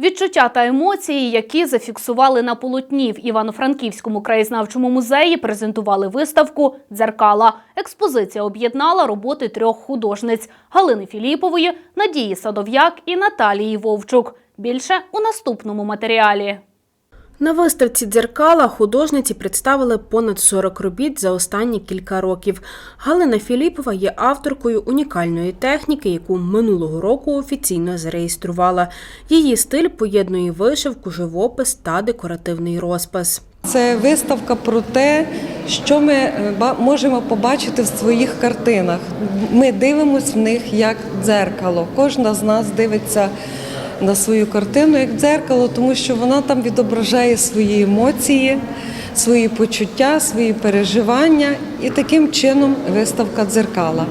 Відчуття та емоції, які зафіксували на полотні в Івано-Франківському краєзнавчому музеї, презентували виставку Дзеркала. Експозиція об'єднала роботи трьох художниць Галини Філіпової, Надії Садов'як і Наталії Вовчук. Більше у наступному матеріалі. На виставці дзеркала художниці представили понад 40 робіт за останні кілька років. Галина Філіпова є авторкою унікальної техніки, яку минулого року офіційно зареєструвала. Її стиль поєднує вишивку, живопис та декоративний розпис. Це виставка про те, що ми е, можемо побачити в своїх картинах. Ми дивимося в них як дзеркало. Кожна з нас дивиться на свою картину як дзеркало, тому що вона там відображає свої емоції, свої почуття, свої переживання. І таким чином виставка дзеркала.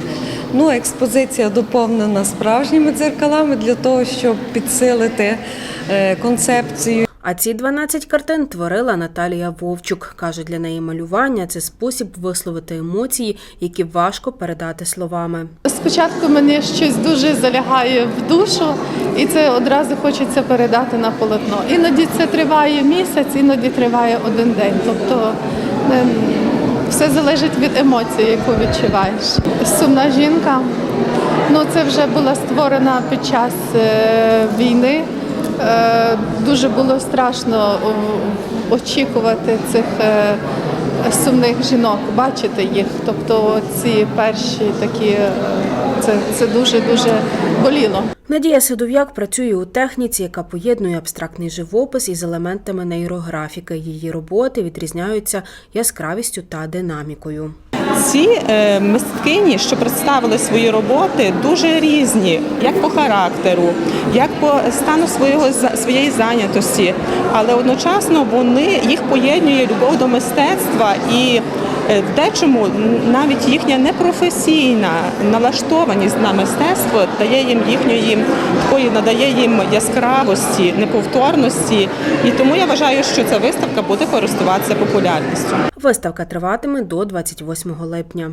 Ну, експозиція доповнена справжніми дзеркалами для того, щоб підсилити е, концепцію А ці 12 картин творила Наталія Вовчук. Каже, для неї малювання це спосіб висловити емоції, які важко передати словами. Спочатку мені щось дуже залягає в душу, і це одразу хочеться передати на полотно. Іноді це триває місяць, іноді триває один день. Тобто ем, все залежить від емоцій, яку відчуваєш. Сумна жінка. Ну, це вже була створена під час е, війни. Е, дуже було страшно очікувати цих е, сумних жінок, бачити їх. Тобто ці перші такі, е, це, дуже дуже боліло. Надія Сидов'як працює у техніці, яка поєднує абстрактний живопис із елементами нейрографіки. Її роботи відрізняються яскравістю та динамікою. Ці е, мисткині, що представили свої роботи, дуже різні, як по характеру, як по стану свого своєї зайнятості, але одночасно вони їх поєднує любов до мистецтва і в дечому навіть їхня непрофесійна налаштованість на мистецтво дає їм їхньої такої надає їм яскравості, неповторності. І тому я вважаю, що ця виставка буде користуватися популярністю. Виставка триватиме до 28 липня.